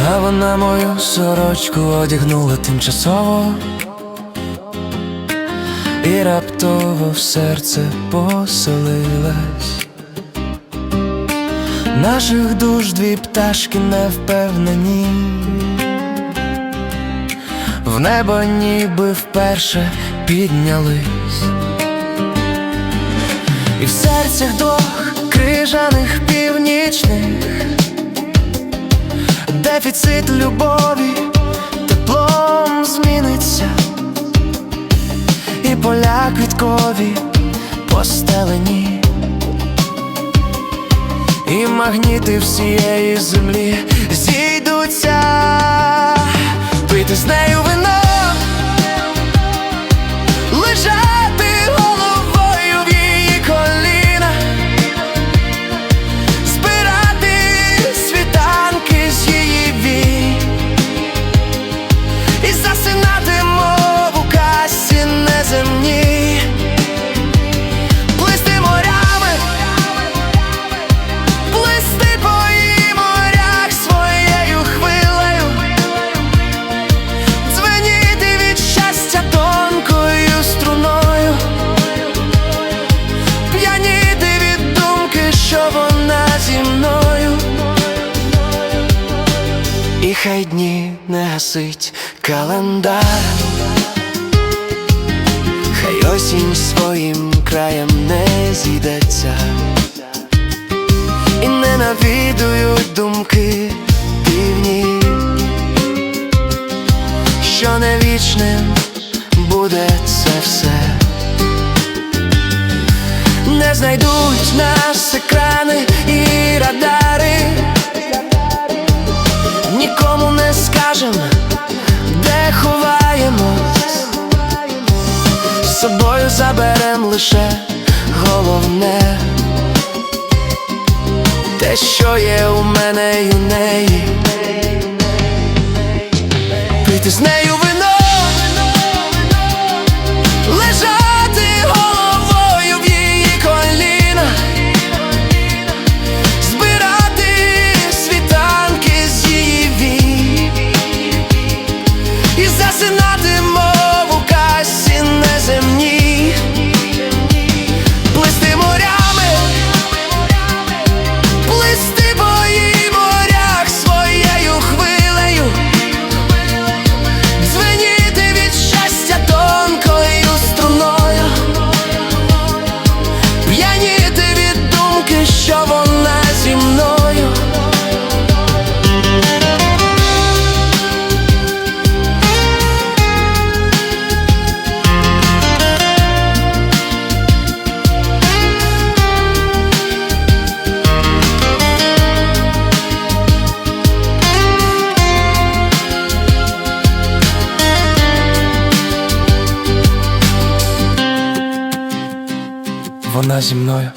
Вона мою сорочку одягнула тимчасово, і раптово в серце поселилась. Наших душ дві пташки не впевнені, в небо ніби вперше піднялись, і в серцях двох крижаних північних дефіцит любові теплом зміниться, і поля квіткові постелені, і магніти всієї землі зійдуться, пити з нею вино, і хай не гасить календар, хай осінь своїм краєм не зійдеться, і не навідують думки Собою заберем лише головне, те, що є у мене і у неї. Пити з нею вино лежати головою в її коліна, збирати світанки з її вій і засинати Вона зі мною.